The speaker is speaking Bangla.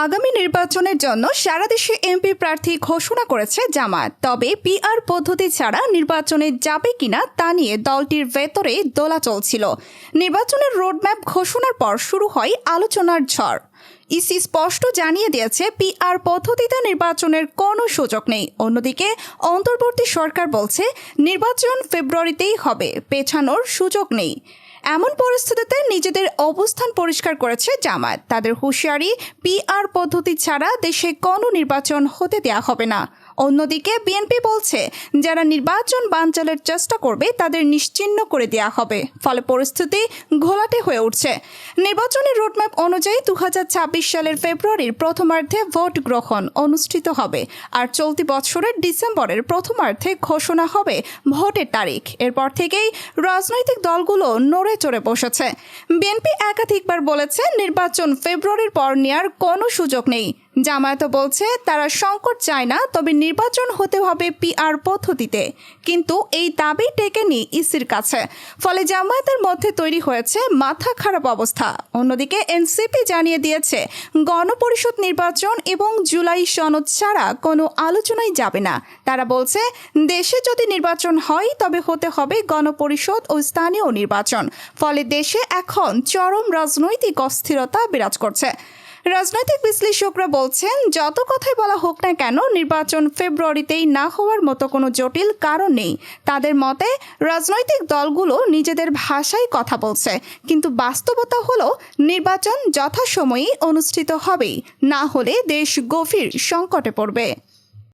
আগামী নির্বাচনের জন্য সারা দেশে এমপি প্রার্থী ঘোষণা করেছে জামায়াত। তবে পিআর পদ্ধতি ছাড়া নির্বাচনে যাবে কিনা তা নিয়ে দলটির ভেতরে দোলা চলছিল নির্বাচনের রোডম্যাপ ঘোষণার পর শুরু হয় আলোচনার ঝড়। ইসি স্পষ্ট জানিয়ে দিয়েছে পিআর পদ্ধতিতে নির্বাচনের কোনো সুযোগ নেই। অন্যদিকে, অন্তর্বর্তী সরকার বলছে, নির্বাচন ফেব্রুয়ারিতেই হবে, পেছানোর সুযোগ নেই। এমন পরিস্থিতিতে নিজেদের অবস্থান পরিষ্কার করেছে জামায়াত। তাদের হুঁশিয়ারি পিআর পদ্ধতি ছাড়া দেশে কোনো নির্বাচন হতে দেয়া হবে না। অন্যদিকে বিএনপি বলছে, যারা নির্বাচন বানচালের চেষ্টা করবে, তাদের নিশ্চিহ্ন করে দেয়া হবে। ফলে পরিস্থিতি ঘোলাটে হয়ে উঠছে। নির্বাচনের রোডম্যাপ অনুযায়ী দু হাজার ছাব্বিশ সালের ফেব্রুয়ারির প্রথমার্ধে ভোট গ্রহণ অনুষ্ঠিত হবে আর চলতি বছরের ডিসেম্বরের প্রথমার্ধে ঘোষণা হবে ভোটের তারিখ। এরপর থেকেই রাজনৈতিক দলগুলো নড়ে চড়ে বসেছে। বিএনপি একাধিকবার বলেছে, নির্বাচন ফেব্রুয়ারির পর নেওয়ার কোনো সুযোগ নেই। জামায়াত বলছে, তারা সংকট চায় না, তবে নির্বাচন হতে হবে পিআর পদ্ধতিতে। কিন্তু এই দাবি টেকেনি ইসির কাছে। ফলে জামায়াতের মধ্যে তৈরি হয়েছে মাথা খারাপ অবস্থা। অন্যদিকে এনসিপি জানিয়ে দিয়েছে, গণপরিষদ নির্বাচন এবং জুলাই সনদ ছাড়া কোনো আলোচনাই যাবে না। তারা বলছে, দেশে যদি নির্বাচন হয়, তবে হতে হবে গণপরিষদ ও স্থানীয় নির্বাচন। ফলে দেশে এখন চরম রাজনৈতিক অস্থিরতা বিরাজ করছে। রাজনৈতিক বিশ্লেষকরা বলছেন, যত কথাই বলা হোক না কেন, নির্বাচন ফেব্রুয়ারিতেই না হওয়ার মতো কোনো জটিল কারণ নেই। তাদের মতে, রাজনৈতিক দলগুলো নিজেদের ভাষায় কথা বলছে, কিন্তু বাস্তবতা হলো, নির্বাচন যথাসময়ে অনুষ্ঠিত হবেই, না হলে দেশ গভীর সংকটে পড়বে।